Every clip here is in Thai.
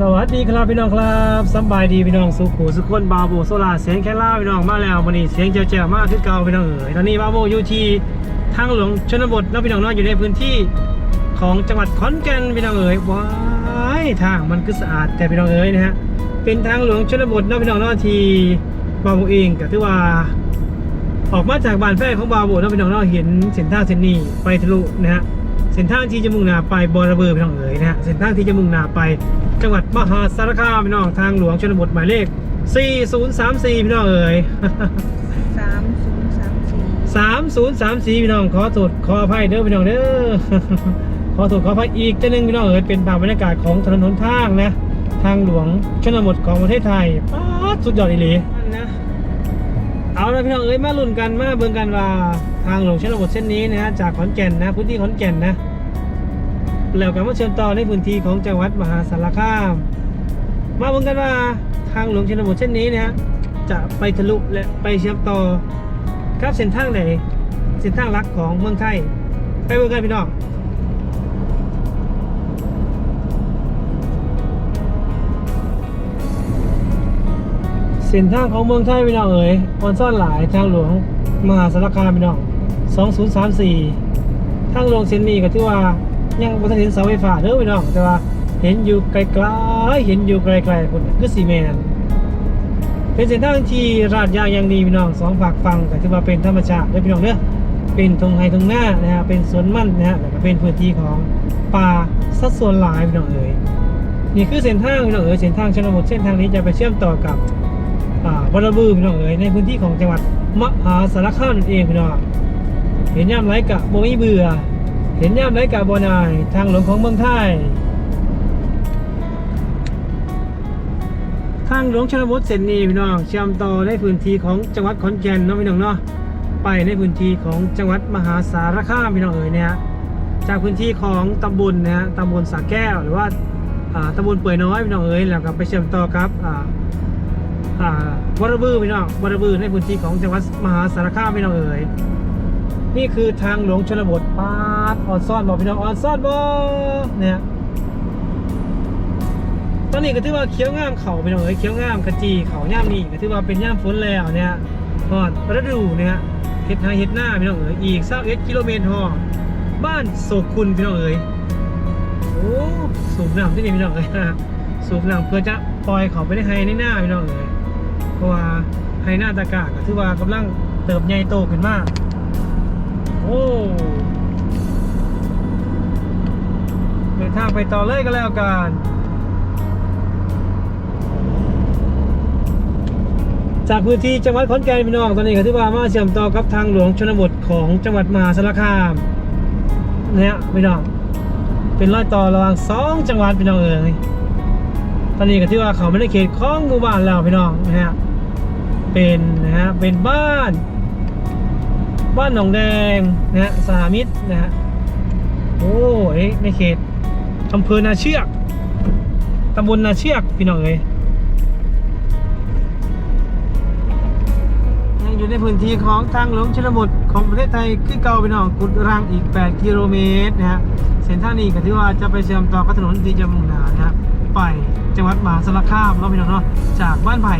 สวัสดีครับพี่น้องครับสบายดีพี่น้องสุขสุขคนบาโบโซลาเสียงแค่ล่าพี่น้องมาแล้ววันนี้เสียงเจ๋วๆมากขึ้นเก่าพี่น้องเอ๋ยตอนนี้บาโบอยู่ที่ทางหลวงชนบทเนาะพี่น้องเนาะอยู่ในพื้นที่ของจังหวัดขอนแก่นพี่น้องเอ๋ยว้ายทางมันคือสะอาดแต่พี่น้องเอ๋ยนะฮะเป็นทางหลวงชนบทเนาะพี่น้องเนาะที่บาโบเองก็ถือว่า ออกมาจากบ้านแฟนของบาโบเนาะพี่น้องเนาะเห็นเส้นทางเส้นนี้ไปทะลุนะฮะ เส้นทางที่จะมุ่งหน้าไปบอระเบือพี่น้องเอ๋ยนะฮะเส้นทางที่จะมุ่งหน้าไปจังหวัดมหาสารคามพี่น้องทางหลวงชนบทหมายเลข 4034พี่น้องเอ๋ย สามศูนย์สามสี่3034พี่น้องขอโทษขออภัยเด้อพี่น้องเด้อ ขอโทษขออภัยอีกจะนึงพี่น้องเอ๋ยเป็นภาพบรรยากาศของถนนหนทางนะ ทางหลวงชนบทของประเทศไทยป๊าดสุดยอดอีหลีนะ เอาละพี่น้องเอ๋ยมาลุ้นกันมาเบิ่งกันว่าทางหลวงชนบทเส้นนี้นะฮะจากขอนแก่นนะพื้นที่ขอนแก่นนะแล้วก็มาเชื่อมต่อในพื้นที่ของจังหวัดมหาสารคาม มาเบิ่งกันว่าทางหลวงชนบทเช่นนี้นะฮะจะไปทะลุและไปเชื่อมต่อกับเส้นทางไหนเส้นทางหลักของเมืองไทยไปเบิ่งกันพี่น้อง เส้นทางของเมืองไทยพี่น้องเอ๋ยออนซ่อนหลายทางหลวงมหาสารคามพี่น้อง2034 ทางหลวงเส้นนี้ก็ถือว่ายังบ่ทันเห็นเสาไฟฟ้าเด้อพี่น้องแต่ว่าเห็นอยู่ไกลๆเห็นอยู่ไกลๆพุ่นคือสีแมนเป็นเส้นทางที่ราดยางอย่างดีพี่น้องสองฝากฟังก็ถือว่าเป็นธรรมชาติเด้อพี่น้องเด้อเป็นทงไฮทงหน้านะฮะเป็นสวนมั่นนะฮะแล้วก็เป็นพื้นที่ของป่าสัดส่วนหลายพี่น้องเอ๋ยนี่คือเส้นทางพี่น้องเอ๋ยเส้นทางชนบทเส้นทางนี้จะไปเชื่อมต่อกับ อ่าวัดระบือพี่น้องเอ๋ยในพื้นที่ของจังหวัดมหาสารคามนั่นเองพี่น้องเห็นย่ำไรกะโบมีเบื่อ เห็นย่ำไรกะบนาย ทางหลวงของเมืองไทยทางหลวงชนบทเส้นนี้พี่น้องเชื่อมต่อในพื้นที่ของจังหวัดขอนแก่นเนาะพี่น้องเนาะไปในพื้นที่ของจังหวัดมหาสารคามพี่น้องเอ๋ยเนี่ยจากพื้นที่ของตำบลนะฮะตำบลสาแก้วหรือว่าอ่าตำบลเปื่อยน้อยพี่น้องเอ๋ยแล้วก็ไปเชื่อมต่อครับอ่า วรบือพี่น้องวรบือในพื้นที่ของจังหวัดมหาสารคามพี่น้องเอ๋ยนี่คือทางหลวงชนบทปาดออนซ่อนบอกพี่น้องออนซ่อนบอเนี่ยตอนนี้ก็ถือว่าเขียวงามเขาพี่น้องเอ้ยเขียวงามกระจีเขาย่ามนี่ก็ถือว่าเป็นย่ามฝนแล้วเนี่ยฮอดฤดูเนี่ยเฮ็ดนาเฮ็ดหน้าพี่น้องเอ้ยอีกสักเอ็ดกิโลเมตรฮอบ้านโศกคุณพี่น้องเอ้ยโอ้สูบน้ำที่นี่พี่น้องเอ้ยสูบน้ำเพื่อจะปล่อยเขาไปในไฮในหน้าพี่น้องเอ้ย เพราะว่าไฮหน้าตะกาก็ถือว่ากำลังเติบใหญ่โตขึ้นมาก โอ้เดินทางไปต่อเลยก็แล้วกันจากพื้นที่จังหวัดขอนแก่นพี่น้องตอนนี้ก็ถือว่ามาเชื่อมต่อกับทางหลวงชนบทของจังหวัดมหาสารคามเนี่ยพี่น้องเป็นรอยต่อระหว่างสองจังหวัดพี่น้องเอ๋ยตอนนี้ก็ถือว่าเขาไม่ได้เขตของหมู่บ้านแล้วพี่น้องนะฮะ เป็นนะฮะเป็นบ้าน บ้านหนองแดงนะฮะสหมิตรนะฮะโอ้ยในเขตอำเภอนาเชือกตำบลนาเชือกพี่น้องเอ้ยยังอยู่ในพื้นที่ของทางหลวงชนบทของประเทศไทยคือเก่าพี่น้องกุดรังอีก 8 กิโลเมตรนะฮะเส้นทางนี้ก็ถือว่าจะไปเชื่อมต่อกับถนนที่จมุงนานะฮะ ไปจังหวัดมหาสารคามเนาพี่น้องเนาะจากบ้านไผ่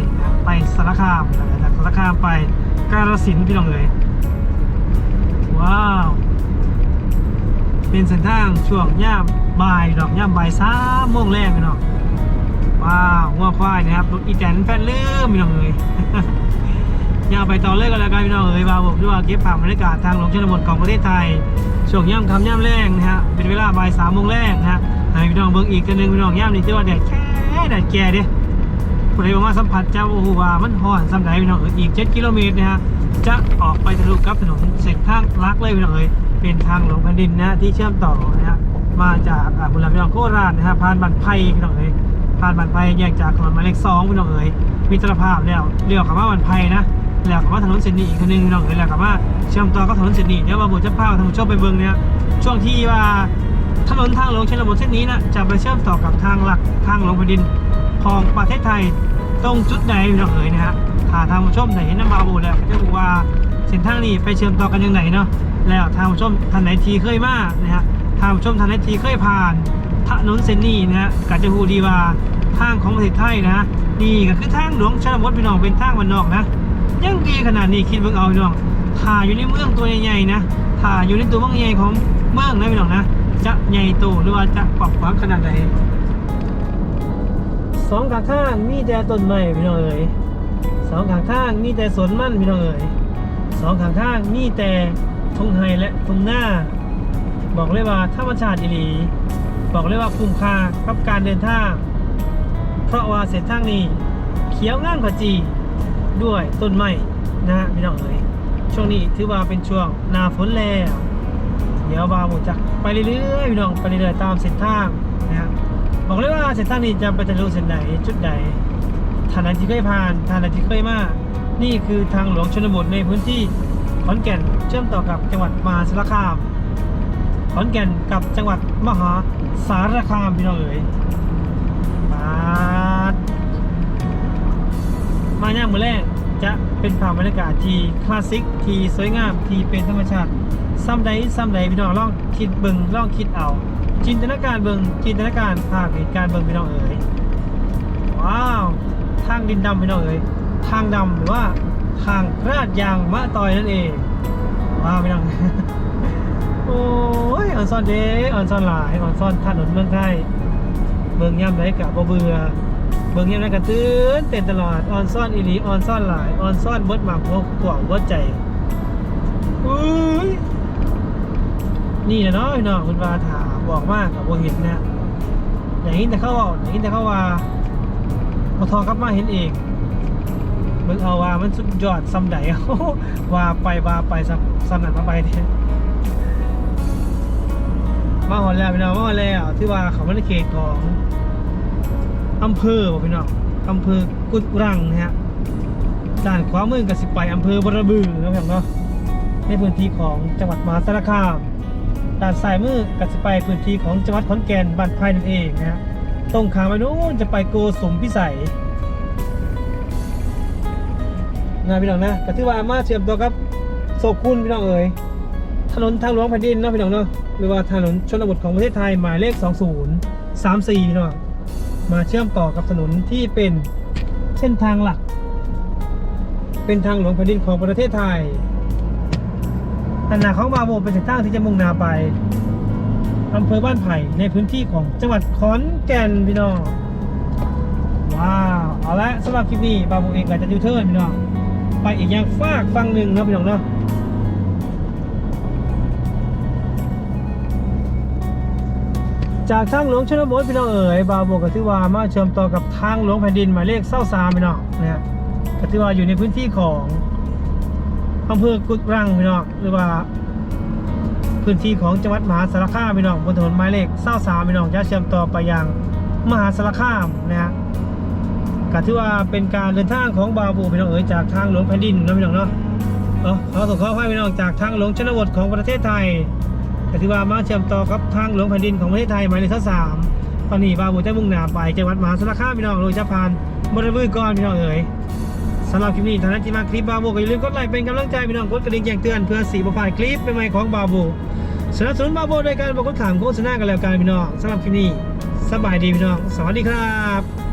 ไปสารคามแล้วก็จากสารคามไปกาฬสินธุ์พี่น้องเอ้ยว้าว เป็นเส้นทางช่วงย่ามบ่ายดอกย่ามบ่ายสามโมงแรกพี่น้องว้าวงัวควายนะครับรถอีแตนแฟนเลื่มพี่น้องเอ้ยย่าไปต่อเลยกันแล้วกันพี่น้องเอ้ยว่าผมด้วยว่าเก็บภาพบรรยากาศทางหลวงชนบทของประเทศไทยช่วงย่ำคำย่ำแรงนะฮะเป็นเวลาบ่ายสามโมงแรกนะฮะ ให้พี่น้องเบิ่งอีกกันหนึ่งพี่น้องย่ำนี่ที่ว่าแดดแค่แดดแก่เด้ผู้ใดบอกว่าสัมผัสเจ้าโอ้โหว่ามันห่อนสำหรับพี่น้องเอ๋ยอีก 7 กิโลเมตรนะฮะจะออกไปทะลุกับถนนเส้นทางลักเลยพี่น้องเอ๋ยเป็นทางหลวงแผ่นดินนะที่เชื่อมต่อนะฮะมาจากบุรีรัมย์พี่น้องโคราชนะฮะผ่านบันไพพี่น้องเอ๋ยผ่านบันไพแยกจากถนนหมายเลขสองพี่น้องเอ๋ยมีตรภาพแล้วเลี้ยวเข้ามาบันไพนะแล้วเข้ามาถนนเส้นนี้อีกทีหนึงพี่น้องเอ๋ยแล้วเข้ามาเชื่อมต่อกับถนนเส้นนี้เดี๋ยวมาบุจะพาท่านผู้ชมไปเบิ่งเนี่ยช่วงที่ว่า ถนนทางหลวงชนบทเส้นนี้นะจะไปเชื่อมต่อกับทางหลักทางหลวงแผ่นดินของประเทศไทยตรงจุดไหนพี่น้องเอ๋ยนะฮะถ้าทางผู้ชมไหนเห็นน้ำบาบูแล้วจะบอกว่าเส้นทางนี้ไปเชื่อมต่อกันยังไงเนาะแล้วทางผู้ชมท่านไหนทีเคยมานะฮะทางผู้ชมท่านไหนทีเคยผ่านถนนเส้นนี้นะฮะก็จะรู้ดีว่าทางของประเทศไทยนะนี่ก็คือทางหลวงชนบทพี่น้องเป็นทางวันนอกนะยังดีขนาดนี้คิดเบิ่งเอาพี่น้องถ่าอยู่ในเมืองตัวใหญ่ๆนะถ่าอยู่ในตัวเมืองใหญ่ของเมืองนะพี่น้องนะ จะใหญ่โตหรือว่าจะกว้างขวางขนาดไหนสองข้างทางมีแต่ต้นไม้พี่น้องเอ๋ยสองข้างทางมีแต่สวนมันพี่น้องเอ๋ยสองข้างทางมีแต่ทุ่งไฮและทุ่งหน้า บอกเลยว่าธรรมชาติอีหลี บอกเลยว่าคุ้มค่ากับการเดินทาง เพราะว่าเส้นทางนี้เขียวงามขจีด้วยต้นไม้นะฮะพี่น้องเอ๋ยช่วงนี้ถือว่าเป็นช่วงหนาฝนแล้ว เดี๋ยวบาวหมูจะไปเรื่อยๆพี่น้องไปเรื่อยๆตามเส้นทางนะฮะบบอกเลยว่าเส้นทางนี้จะไปทะลุเส้นใดจุดใดท่านใดที่เคยผ่านท่านใดที่เคยมานี่คือทางหลวงชนบทในพื้นที่ขอนแก่นเชื่อมต่อกับจังหวัดมหาสารคาม ขอนแก่นกับจังหวัดมหาสารคามพี่น้องเอ๋ยมามาย่างมือแรก จะเป็นภาพบรรยากาศที่คลาสสิกที่สวยงามที่เป็นธรรมชาติซ้ำใดซ้ำใดพี่น้องลองคิดเบิ่งลองคิดเอา จินตนาการเบิ่งจินตนาการภาพเหตุการณ์เบิ่งพี่น้องเอ๋ยว้าวทางดินดำพี่น้องเอ๋ยทางดำหรือว่าทางราดยางมะตอยนั่นเองว้าวพี่น้องโอ้ยออนซ่อนเด้ออนซ่อนหลายออนซ่อนถนนเมืองไทยเบิ่งย่ำไรกับบ่เบื่อ เบิ่งย่ำไรกับตื่นเต้นตลอดออนซ่อนอีหลีออนซ่อนหลายออนซ่อนเบิดหมากพวกกว่างเบิดใจอุ้ยนี่นะเนาะพี่น้องคุณวาถาบอกมากกับบ่เห็นนะอย่างนี้แต่เขาเอาอย่างนี้แต่เขาว่าพอทอกลับมาเห็นเองเบิ่งเอาว่ามันสุดยอดซ้ำใดว่าไปว่าไปซ้ำซ้ำนั้นมาไปเนี่ยมาหอนแล้วพี่น้องมาหอนแล้วที่ว่าเขาไม่ได้เขตของ อำเภอบอกพี่น้องอำเภอกุดรังนะฮะด้านขวามือกับสิไปอำเภอบรบือนะพี่น้องเนาะในพื้นที่ของจังหวัดมหาสารคามด้านซ้ายมือกับสิไปพื้นที่ของจังหวัดขอนแก่นบ้านไผ่นั่นเองนะฮะตรงขามไปนู้นจะไปโกสมพิสัยนะพี่น้องนะก็ถือว่ามาเชื่อมตัวกับโซคุณพี่น้องเอ๋ยถนนทางหลวงแผ่นดินเนาะพี่น้องเนาะหรือว่าถนนชนบทของประเทศไทยหมายเลข 2034เนาะ มาเชื่อมต่อกับถนนที่เป็นเส้นทางหลัก เป็นทางหลวงแผ่นดินของประเทศไทยอันหนาของบาโบเป็นเส้นทางที่จะมุ่งหน้าไปอำเภอบ้านไผ่ในพื้นที่ของจังหวัดขอนแก่นพี่น้องว้าวเอาละสำหรับคลิปนี้บาโบเองก็จะยูเทิร์นพี่น้องไปอีกอย่างฟากฟังหนึ่งนะพี่น้องเนาะ จากทางหลวงชนบทพี่น้องเอ๋ยบาวโบกก็ถือว่ามาเชื่อมต่อกับทางหลวงแผ่นดินหมายเลขเศร้าสามพี่น้องนะฮะก็ถือว่าอยู่ในพื้นที่ของอำเภอกุดรังพี่น้องหรือว่าพื้นที่ของจังหวัดมหาสารคามพี่น้องบนถนนหมายเลขเศร้าสามพี่น้องจะเชื่อมต่อไปยังมหาสารคามนะฮะก็ถือว่าเป็นการเดินทางของบาวโบพี่น้องเอ๋ยจากทางหลวงแผ่นดินนะพี่น้องเนาะเออขอส่งข้อให้พี่น้องจากทางหลวงชนบทของประเทศไทย ก็ถือว่ามาเชื่อมต่อกับทางหลวงแผ่นดินของประเทศไทยหมายเลขสามตอนนี้บาบูจะมุ่งหน้าไปจังหวัดมหาสารคามพี่น้องโดยจะผ่านบริเวณก่อนพี่น้องเอ๋ยสำหรับคลิปนี้ท่านที่มาคลิปบาบูก็อย่าลืมกดไลค์เป็นกำลังใจพี่น้องกดกระดิ่งแจ้งเตือนเพื่อสีบพลาดคลิปใหม่ๆของบาบูสนับสนุนบาบูโดยการบอกกดถามโฆษณากันแล้วกันพี่น้องสำหรับคลิปนี้สบายดีพี่น้อง สวัสดีครับ